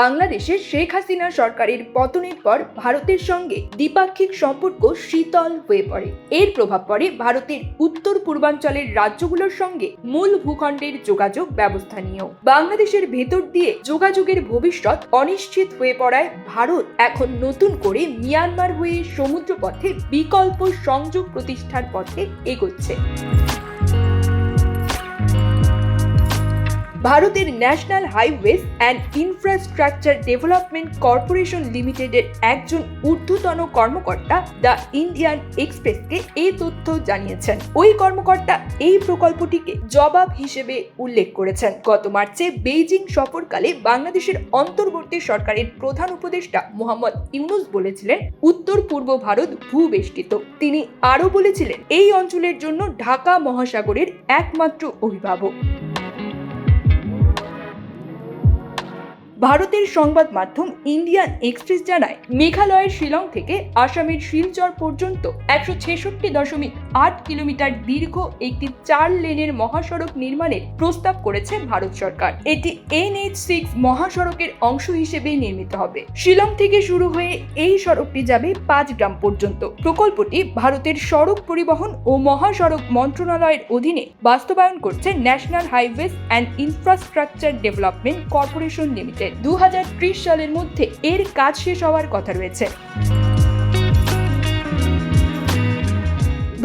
বাংলাদেশে শেখ হাসিনা সরকারের পতনের পর ভারতের সঙ্গে দ্বিপাক্ষিক সম্পর্ক শীতল হয়ে পড়ে। এর প্রভাব পড়ে ভারতের উত্তর পূর্বাঞ্চলের রাজ্যগুলোর সঙ্গে মূল ভূখণ্ডের যোগাযোগ ব্যবস্থা নিয়েও। বাংলাদেশের ভেতর দিয়ে যোগাযোগের ভবিষ্যৎ অনিশ্চিত হয়ে পড়ায় ভারত এখন নতুন করে মিয়ানমার হয়ে সমুদ্রপথে বিকল্প সংযোগ প্রতিষ্ঠার পথে এগোচ্ছে। ভারতের national highways and infrastructure development corporation লিমিটেডের একজন ঊর্ধ্বতন কর্মকর্তা দ্য ইন্ডিয়ান এক্সপ্রেসকে এই তথ্য জানিয়েছেন। ওই কর্মকর্তা এই প্রকল্পটিকে জবাব হিসেবে উল্লেখ করেছেন। গত মার্চে বেইজিং সফরকালে বাংলাদেশের অন্তর্বর্তী সরকারের প্রধান উপদেষ্টা মোহাম্মদ ইউনুস বলেছিলেন, উত্তর পূর্ব ভারত ভূবেষ্টিত। তিনি আরও বলেছিলেন, এই অঞ্চলের জন্য ঢাকা মহাসাগরের একমাত্র অভিভাবক। ভারতের সংবাদ মাধ্যম ইন্ডিয়ান এক্সপ্রেস জানায়, মেঘালয়ের শিলং থেকে আসামের শিলচর পর্যন্ত একশো ছেষট্টি দশমিক আট কিলোমিটার দীর্ঘ একটি চার লেনের মহাসড়ক নির্মাণের প্রস্তাব করেছে ভারত সরকার। এটি এনএইচ সিক্স মহাসড়কের অংশ হিসেবে নির্মিত হবে। শিলং থেকে শুরু হয়ে এই সড়কটি যাবে পাঁচ গ্রাম পর্যন্ত। প্রকল্পটি ভারতের সড়ক পরিবহন ও মহাসড়ক মন্ত্রণালয়ের অধীনে বাস্তবায়ন করছে national highways and infrastructure development corporation limited. দু হাজার ত্রিশ সালের মধ্যে এর কাজ শেষ হওয়ার কথা রয়েছে।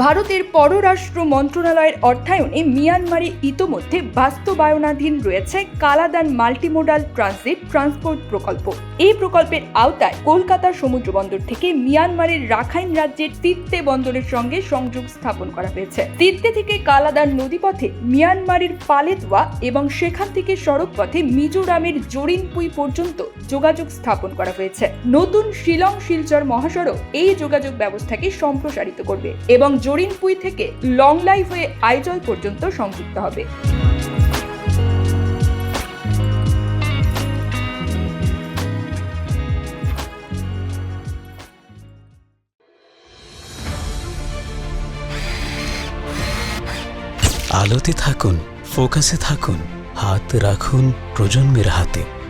ভারতের পররাষ্ট্র মন্ত্রণালয়ের অর্থায়নে মিয়ানমারে ইতোমধ্যে বাস্তবায়নাধীন রয়েছে কালাদান মাল্টিমোডাল ট্রানজিট ট্রান্সপোর্ট প্রকল্প। এই প্রকল্পের আওতায় কলকাতা সমুদ্র বন্দর থেকে মিয়ানমারের রাখাইন রাজ্যের তিত্তে বন্দরের সঙ্গে সংযোগ স্থাপন করা হয়েছে। তিত্তে থেকে কালাদান নদীপথে মিয়ানমারের পালেতোয়া এবং সেখান থেকে সড়ক পথে মিজোরামের জরিনপুই পর্যন্ত যোগাযোগ স্থাপন করা হয়েছে। নতুন শিলং শিলচর মহাসড়ক এই যোগাযোগ ব্যবস্থাকে সম্প্রসারিত করবে এবং জরিনপুই থেকে লং লাইফ হয়ে আইজল পর্যন্ত সংযুক্ত হবে। আলোতে থাকুন, ফোকাসে থাকুন, হাত রাখুন প্রজন্মের হাতে।